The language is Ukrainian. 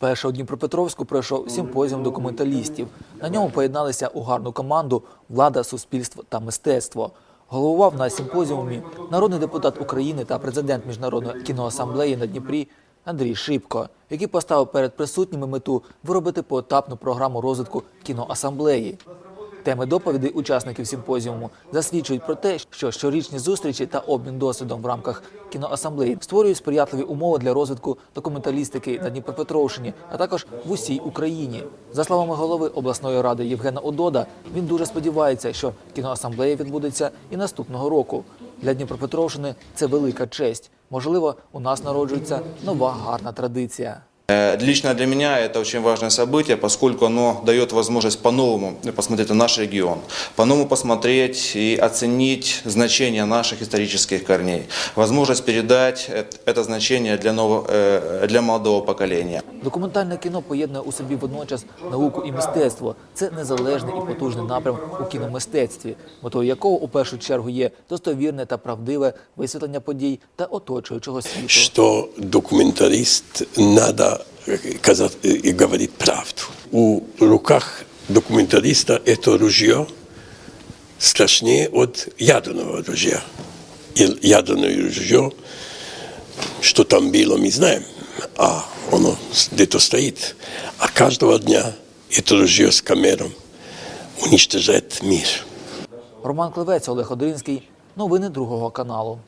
Вперше у Дніпропетровську пройшов симпозіум документалістів. На ньому поєдналися у гарну команду влада, суспільство та мистецтво. Головував на симпозіумі народний депутат України та президент Міжнародної кіноасамблеї на Дніпрі Андрій Шипко, який поставив перед присутніми мету виробити поетапну програму розвитку кіноасамблеї. Теми доповідей учасників симпозіуму засвідчують про те, що щорічні зустрічі та обмін досвідом в рамках кіноасамблеї створюють сприятливі умови для розвитку документалістики на Дніпропетровщині, а також в усій Україні. За словами голови обласної ради Євгена Одода, він дуже сподівається, що кіноасамблея відбудеться і наступного року. Для Дніпропетровщини це велика честь. Можливо, у нас народжується нова гарна традиція. Э, Лично для меня это очень важное событие, поскольку оно дает возможность по-новому посмотреть на наш регион, по-новому посмотреть и оценить значение наших исторических корней, возможность передать эт- это значение для, нового, э, для молодого поколения. Документальне кіно поєднує у собі водночас науку і мистецтво. Це незалежний і потужний напрям у кіномистецтві, метою якого у першу чергу є достовірне та правдиве висвітлення подій та оточуючого світу. что документалист надо казать и говорить правду. У руках документалиста это ружье страшнее от ядерного ружья. И ядерное ружье, что там было, мы знаем, а оно где-то стоит. А каждого дня это ружье с камером уничтожает мир. Роман Клевець, Олег Одринський. Новини другого каналу.